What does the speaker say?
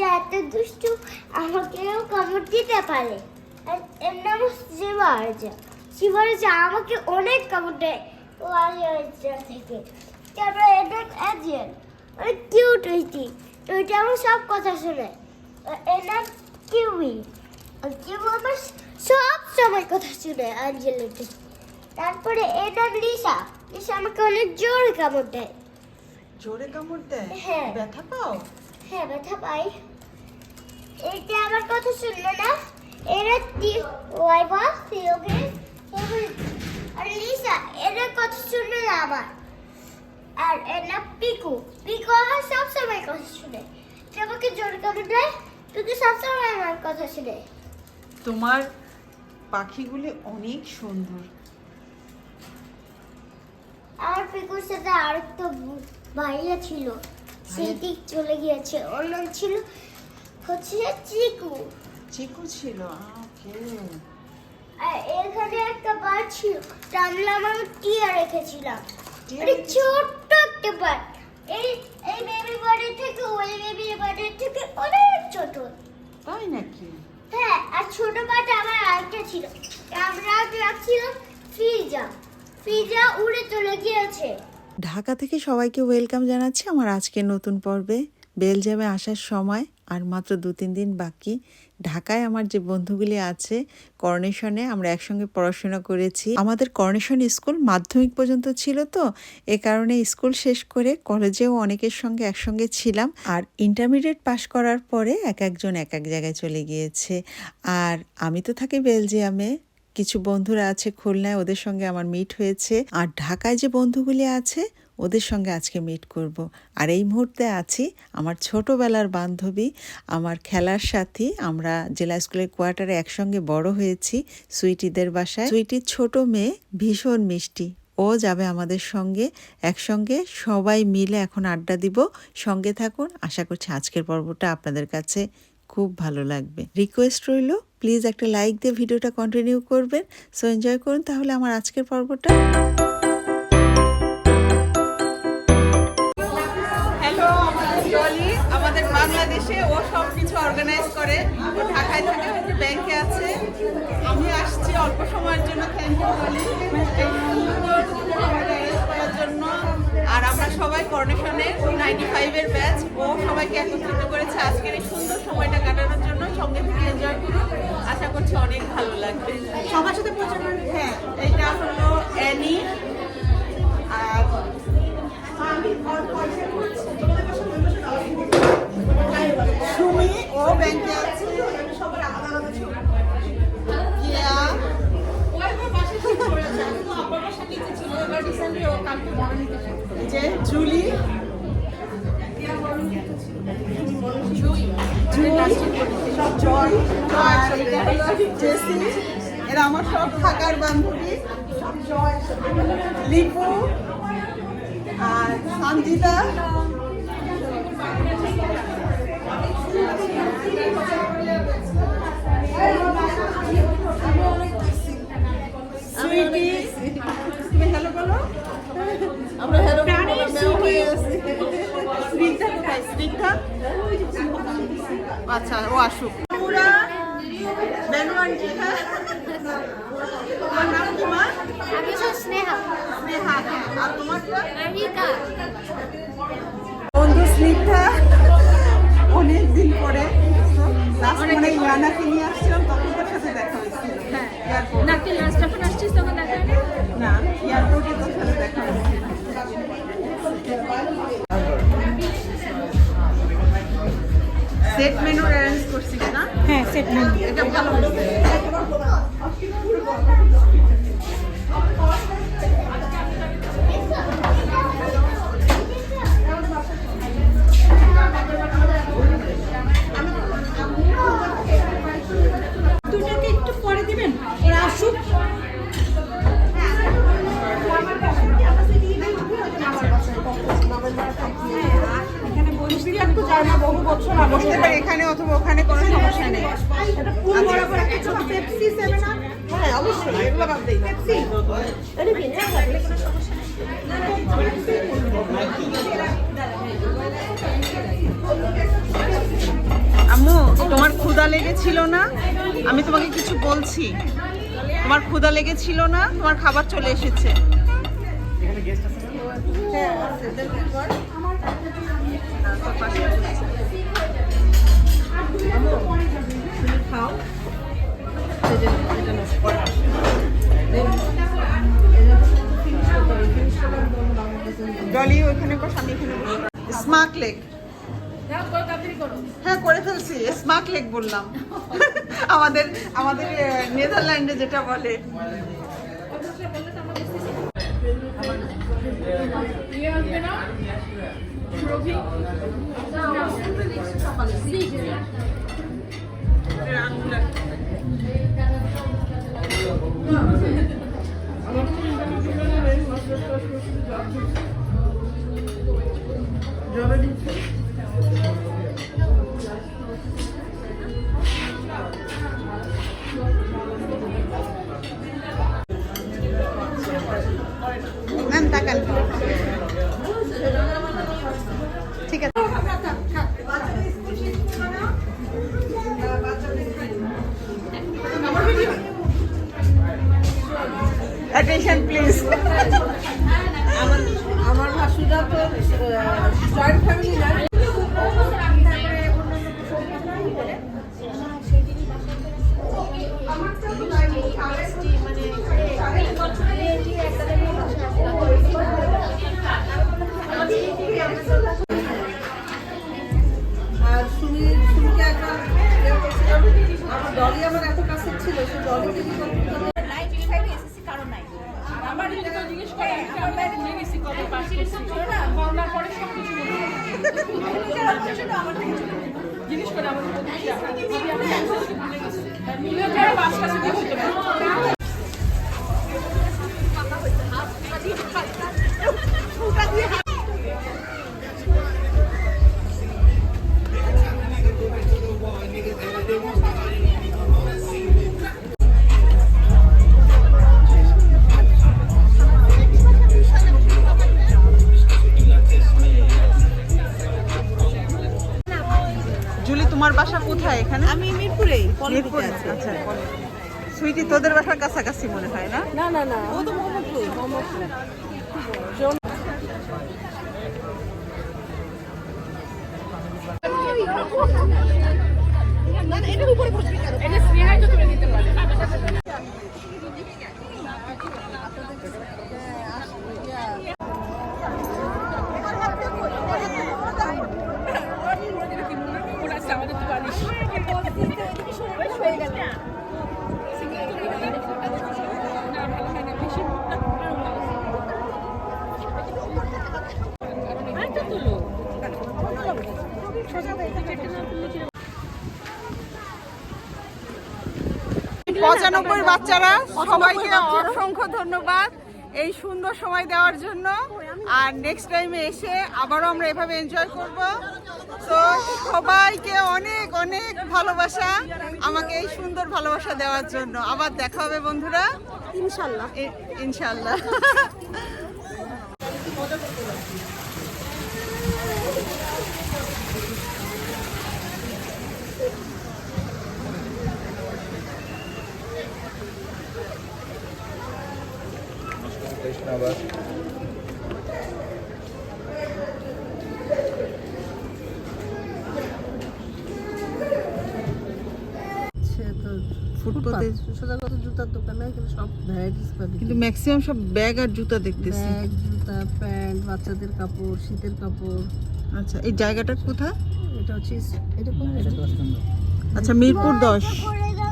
যে এত দুষ্টু আমাকেও কামড় দিতে পারে। আর এর নাম শিবার্জা। শিবার্জা আমাকে অনেক কামড় দেয়। ও আলিয়া থেকে। তারপরে এটা অ্যাজিয়ান অনেক কিউট হইতি। তো আমার সব কথা শুনে। এর নাম কিউই। আর কিউ আমার সব সময় কথা শুনে আঞ্জেলের তারপরে এর নাম লিসা। লিসা আমাকে অনেক জোরে কামড় দেয়। জোরে কামড় দেয়? হ্যাঁ। ব্যথা পাও? হ্যাঁ ব্যথা পাই। এটা আমার কথা শুনলো না? এরা ওয়াইবা সিওকে আর লিসা এরা কথা শুনলো না আমার আর এর পিকু। পিকু আমার সব সময় কথা শুনে। আমাকে জোর কামড় দেয় পিকু সব সময় আমার কথা শুনে। তোমার পাখিগুলি অনেক সুন্দর। আর পিকুর সাথে আরেকটা ভাইয়া ছিল। সেই দিক চলে গিয়েছে। অন্য ছিল হচ্ছে চিকু। চিকু ছিল ওকে। আর এখানে একটা বার ছিল টানলাম আমি টিয়া রেখেছিলাম। ছোট্ট একটা বার। এই এই বেবি বার্ডের থেকে ওই বেবি বার্ডের থেকে অনেক ছোট। তাই নাকি? হ্যাঁ আর ছোট বাটা আমার আরেকটা ছিল। আমরা রাখছিলাম ফ্রিজা ফ্রিজা উড়ে চলে গিয়েছে। ঢাকা থেকে সবাইকে ওয়েলকাম জানাচ্ছি আমার আজকের নতুন পর্বে। বেলজামে আসার সময় আর মাত্র দু তিন দিন বাকি। ঢাকায় আমার যে বন্ধুগুলি আছে করনেশনে আমরা একসঙ্গে পড়াশোনা করেছি। আমাদের করনেশন স্কুল মাধ্যমিক পর্যন্ত ছিল তো, এ কারণে স্কুল শেষ করে কলেজেও অনেকের সঙ্গে একসঙ্গে ছিলাম। আর ইন্টারমিডিয়েট পাশ করার পরে এক একজন এক এক জায়গায় চলে গিয়েছে। আর আমি তো থাকি বেলজিয়ামে, কিছু বন্ধুরা আছে খুলনায়, ওদের সঙ্গে আমার মিট হয়েছে। আর ঢাকায় যে বন্ধুগুলি আছে ওদের সঙ্গে আজকে মিট করব। আর এই মুহূর্তে আছি আমার ছোটবেলার বান্ধবী, আমার খেলার সাথী। আমরা জেলা স্কুলের কোয়ার্টারে একসঙ্গে বড় হয়েছি, সুইটিদের বাসায়। সুইটির ছোট মেয়ে ভীষণ মিষ্টি। ও যাবে আমাদের সঙ্গে। একসঙ্গে সবাই মিলে এখন আড্ডা দিব। সঙ্গে থাকুন। আশা করছি আজকের পর্বটা আপনাদের কাছে খুব ভালো লাগবে। রিকোয়েস্ট রইল, প্লিজ একটা লাইক দিয়ে ভিডিওটা কন্টিনিউ করবেন। সো এনজয় করুন। তাহলে আমার আজকের পর্বটা। বাংলাদেশে ও সব কিছু অর্গানাইজ করে। ও ঢাকায় থাকে হচ্ছে ব্যাংকে আছে। আমি আসছি অল্প সময়ের জন্য থ্যাংক ইউ অর্গানাইজ করার জন্য আর আমরা সবাই করোনেশনের নাইনটি ফাইভের ব্যাচ ও সবাইকে একত্রিত করেছে। আজকের এই সুন্দর সময়টা কাটানোর জন্য সঙ্গে থেকে এনজয় করুন। আশা করছি অনেক ভালো লাগবে। সবার সাথে প্রচণ্ড হ্যাঁ এইটা হলো অ্যানি আর সুমি ও ব্যাংকে আছে সবার আলাদা আলাদা যে জুলি। সব জয় জেসি এরা আমার সব থাকার বান্ধবী। লিপু আর সঞ্জিতা আমরা হ্যালো হয়ে আছি স্নিগ্ধা কোথায় স্নিগ্ধা আচ্ছা ও আসুক। পুরা বেনুয়ান তোমার নাম কি মা আমি তো স্নেহা। স্নেহা হ্যাঁ। আর বন্ধু স্নিগ্ধা অনেক দিন পরে। বসতে পারি এখানে অথবা ওখানে কোনো সমস্যা নেই। হ্যাঁ অবশ্যই এগুলো বাদ দেই। পেপসি? এটা কি না লাগলে কোনো সমস্যা নেই। ক্ষুধা লেগেছিল না? আমি তোমাকে কিছু বলছি। তোমার ক্ষুদা লেগেছিল না? তোমার খাবার চলে এসেছে। ডলি ওইখানে বস আমি এখানে স্মার্ট লেক হ্যাঁ করে ফেলছি। স্মার্ট লেক বললাম। আমাদের আমাদের নেদারল্যান্ডে যেটা বলে। ম্যাম তাকান আর সুমি সুমিকে একটা ইয়ে। আমার ডলি আমার এত কাছে ছিল সে ডলিকে কি করতে জুলি সুইটি তোদের বাসার কাছাকাছি মনে হয় না? না না না ও তো মোহাম্মদপুর মোহাম্মদপুর। পঁচানব্বই বাচ্চারা সবাইকে অসংখ্য ধন্যবাদ। এই সুন্দর সময় দেওয়ার জন্য। আর নেক্সট টাইমে এসে আবারও আমরা এভাবে এনজয় করব। তো সবাইকে অনেক অনেক ভালোবাসা আমাকে এই সুন্দর ভালোবাসা দেওয়ার জন্য। আবার দেখা হবে বন্ধুরা। ইনশাল্লাহ। ইনশাল্লাহ। সে তো ফুটপাতে। সোজা কথা জুতার দোকানে এখানে সব ভ্যারাইটিস পাবি। কিন্তু ম্যাক্সিমাম সব ব্যাগ আর জুতা দেখতেছি। ব্যাগ জুতা প্যান্ট বাচ্চাদের কাপড় শীতের কাপড়। আচ্ছা এই জায়গাটা কোথায়? এটা হচ্ছে এটা কোন এটা আচ্ছা মিরপুর দশ। করে দাও